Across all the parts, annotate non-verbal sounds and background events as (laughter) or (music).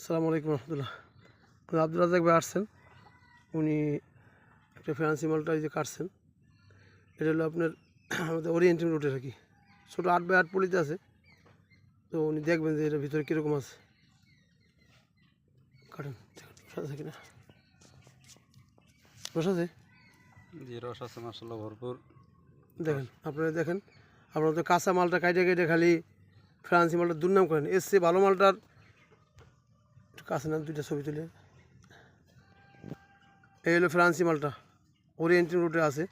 আসসালামু আলাইকুম রহমতুল্লাহ। আব্দুল রাজাক ভাই আসছেন। উনি একটা ফ্যান্সি মালটা এই যে কাটছেন। এটা হলো আপনার (clears throat) আমাদের ওরিয়েন্টিং রুটের আর কি। ছোটো আট বাই আট পলিতে আছে। তো উনি দেখবেন যে এটার ভিতরে কীরকম আছে। কাটেন। আছে কিনা? রস আছে? জি রস আছে মাসাল্লাহ ভরপুর। দেখেন আপনারা দেখেন। আপনারা তো কাঁচা মালটা কাইটে কাইটে খালি ফ্রান্সি মালটা দুর্নাম করেন। এসছে ভালো মালটার একটু কাছে না, দুইটা ছবি তুলে। এই হলো ফ্রান্সি মালটা ওরিয়েন্টিং রুটে আছে।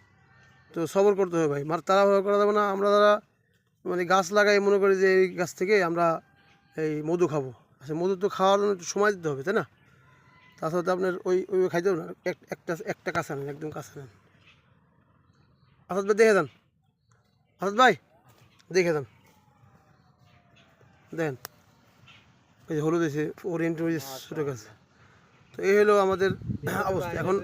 তো সবর করতে হবে ভাই, মার তারা করা যাবে না, আমরা যারা মানে গাছ লাগাই, মনে করি যে এই গাছ থেকে আমরা এই মধু খাব। আচ্ছা মধু তো খাওয়ার জন্য একটু সময় দিতে হবে, তাই না? তাছাড়া তো আপনার ওই ওই খাইতে হবে না, এক- একটা একটা কাঁচা নেন একদম কাঁচা নেন আসাদ ভাই, দেখে দেন আসাদ ভাই, দেখে দেন দেখেন। এই যে হলুদ এসে ওরিয়েন্ট ছোটো গাছ তো এই হলো আমাদের অবস্থা। এখন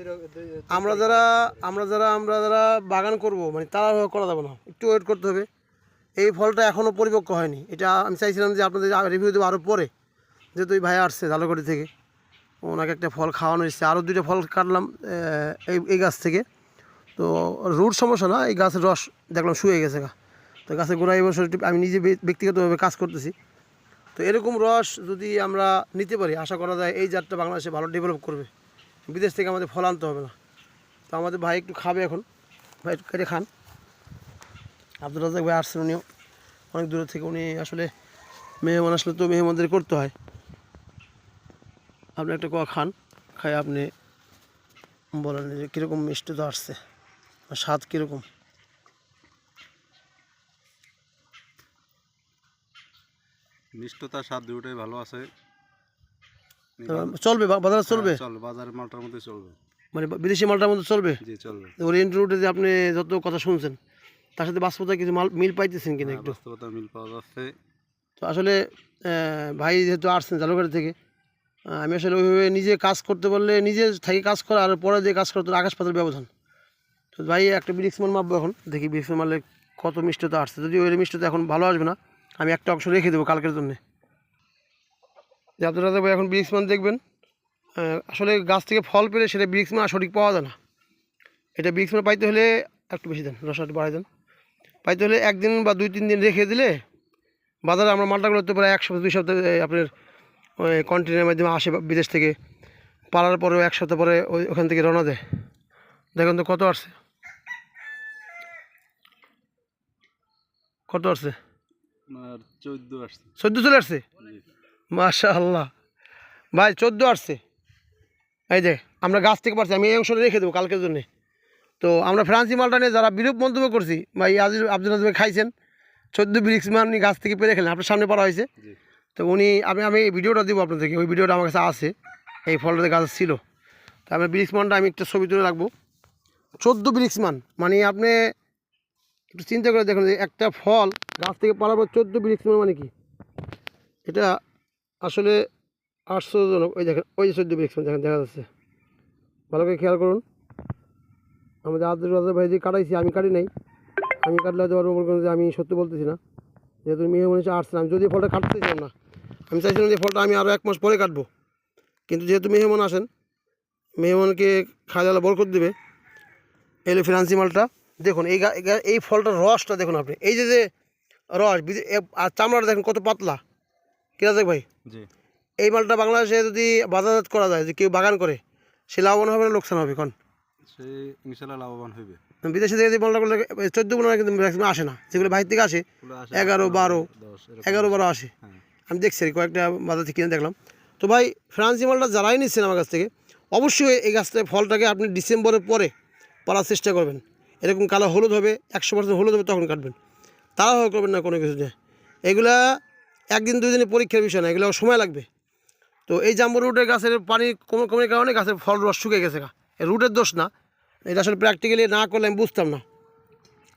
আমরা যারা আমরা যারা আমরা যারা বাগান করব মানে তারা করা যাবে না। একটু ওয়েট করতে হবে। এই ফলটা এখনও পরিপক্ক হয়নি। এটা আমি চাইছিলাম যে আপনাদের রিভিউ দেবো আরও পরে। যেহেতু ওই ভাই আসছে ঝালকাঠি থেকে। ওনাকে একটা ফল খাওয়ানো এসেছে আরও দুইটা ফল কাটলাম এই এই গাছ থেকে। তো রুট সমস্যা না এই গাছের রস দেখলাম শুয়ে গেছে গা। তো গাছের গোড়া এই বছর আমি নিজে ব্যক্তিগতভাবে কাজ করতেছি। তো এরকম রস যদি আমরা নিতে পারি, আশা করা যায় এই জাতটা বাংলাদেশে ভালো ডেভেলপ করবে। বিদেশ থেকে আমাদের ফল আনতে হবে না। তো আমাদের ভাই একটু খাবে এখন। ভাই একটু কেটে খান। আব্দুল রাজাক ভাই আসছেন উনিও। অনেক দূর থেকে উনি আসলে মেহমান আসলে তো মেহমানদের করতে হয়। আপনি একটা কোয়া খান, খাই আপনি। বলেন যে কীরকম মিষ্টি তো আসছে, স্বাদ কীরকম? মিষ্টতা স্বাদ দুটোই ভালো আছে। চলবে বাজারে চলবে? হ্যাঁ, চলবে বাজারের মালটার মধ্যে চলবে। মানে বিদেশি মালটার মধ্যে চলবে? জি চলবে। ওরিয়েন্ট রুটে যে আপনি যত কথা শুনছেন তার সাথে বাস্তবতা কিছু মাল মিল পাইতেছেন কিনা হ্যাঁ, একটু? বাস্তবতা মিল পাওয়া যাচ্ছে। তো আসলে ভাই যেহেতু আসছেন জালুঘাটি থেকে আমি আসলে ওইভাবে নিজে কাজ করতে পারলে নিজে থেকে কাজ করা আর পরে যে কাজ করতে আকাশ পাতার ব্যবধান। তো ভাই একটা ব্রিক্স মাল মাপবো এখন দেখি ব্রিক্স মালে কত মিষ্টতা আসছে। যদি ওই মিষ্টতা এখন ভালো আসবে না আমি একটা অংশ রেখে দেবো কালকের জন্যে। যে আপনারা ভাই, এখন ব্রিক্স মান দেখবেন। আসলে গাছ থেকে ফল পেলে সেটা ব্রিক্স মান সঠিক পাওয়া যায় না। এটা ব্রিক্স মান পাইতে হলে একটু বেশি দেন রসা একটু বাড়াই দেন। পাইতে হলে একদিন বা দুই, তিন দিন রেখে দিলে বাজারে আমরা মালটাগুলো তো প্রায় এক সপ্তাহ দুই সপ্তাহ আপনার, ওই কন্টেনারের মাধ্যমে আসে বিদেশ থেকে। পালার পরেও এক সপ্তাহ পরে ওই, ওখান থেকে রওনা দেয়। দেখুন তো কত আসছে। কত আসছে? চোদ্দ আসছে। চোদ্দ চলে আসছে? মাশা আল্লাহ ভাই চোদ্দ আসছে। এই যে আমরা গাছ থেকে পারছি আমি এই অংশটা রেখে দেবো কালকের জন্যে। তো আমরা ফ্রান্সি মালটা নিয়ে যারা বিরূপ মন্তব্য করছি ভাই আজিজ আব্দুল ভাই খাইছেন চোদ্দ ব্রিক্স মান উনি গাছ থেকে পেরে খেলেন আপনার সামনে পারা হয়েছে। তো উনি আমি আমি এই ভিডিওটা দিব আপনাদেরকে ওই ভিডিওটা আমার কাছে আছে এই ফলটা গাছ ছিল। তো আমি ব্রিক্স মানটা আমি একটা ছবি তুলে রাখব। চোদ্দ ব্রিক্স মান মানে আপনি একটু চিন্তা করে দেখুন যে একটা ফল গাছ থেকে পালার পর চোদ্দ ব্রিক্স মান কি? এটা আসলে আশ্চর্যজনক। ওই দেখেন, ওই যে চোদ্দ মান দেখেন, দেখা যাচ্ছে। ভালো করে খেয়াল করুন। আমাদের আব্দুল রাজা ভাই যে কাটাইছি, আমি কাটি নাই। আমি কাটলে হয়তো মনে যে আমি সত্যি বলতেছি না। যেহেতু মেয়ে মনে হচ্ছে আসছেন আমি যদি ফলটা কাটতে চাইছিলাম না, আমি চাইছিলাম যে ফলটা আমি আরও এক মাস পরে কাটবো। কিন্তু যেহেতু মেহমান আসেন মেহমানকে খাওয়া দাওয়া বরকত দেবে, এলো ফিনান্সি মালটা। দেখুন এই এই ফলটার রসটা দেখুন আপনি। এই যে যে রস আর চামড়াটা দেখুন কত পাতলা। কিনা দেখ ভাই? এই মালটা বাংলাদেশে যদি বাজারজাত করা যায় যে কেউ বাগান করে সে লাভবান হবে না লোকসান হবে কোন? সে ইনশাল্লাহ লাভবান হইবে। বিদেশে থেকে যে মালটা করলে চোদ্দ পনেরো কিন্তু maximum আসে না। যেগুলো বাইরে থেকে আসে এগারো বারো এগারো বারো আসে। হ্যাঁ। আমি দেখছি আর কয়েকটা বাজার থেকে কিনে দেখলাম। তো ভাই ফ্রান্সি মালটা যারাই নিচ্ছেন আমার কাছ থেকে অবশ্যই এই গাছটা ফলটাকে আপনি ডিসেম্বরের পরে পারার চেষ্টা করবেন। এরকম কালো হলুদ হবে, একশো পার্সেন্ট হলুদ হবে, তখন কাটবেন। তাড়াহুড়ো করবেন না কোনো কিছু নিয়ে এগুলা একদিন দুই দিনের পরীক্ষার বিষয় না এগুলো সময় লাগবে। তো এই জাম্বু রুটের গাছের পানি কমে কমের কারণে গাছের ফল রস শুকিয়ে গেছে গা। রুটের দোষ না। এটা আসলে প্র্যাকটিক্যালি না করলে আমি বুঝতাম না।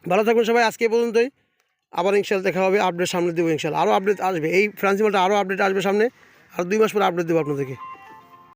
ভালো থাকবেন সবাই, আজকে পর্যন্তই। আবার ইনশাল দেখা হবে আপডেট সামনে দেবো ইনশাল আরও আপডেট আসবে। এই ফ্রান্সি মালটা আরও আপডেট আসবে সামনে। আর দুই মাস পরে আপডেট দেবো আপনাদেরকে।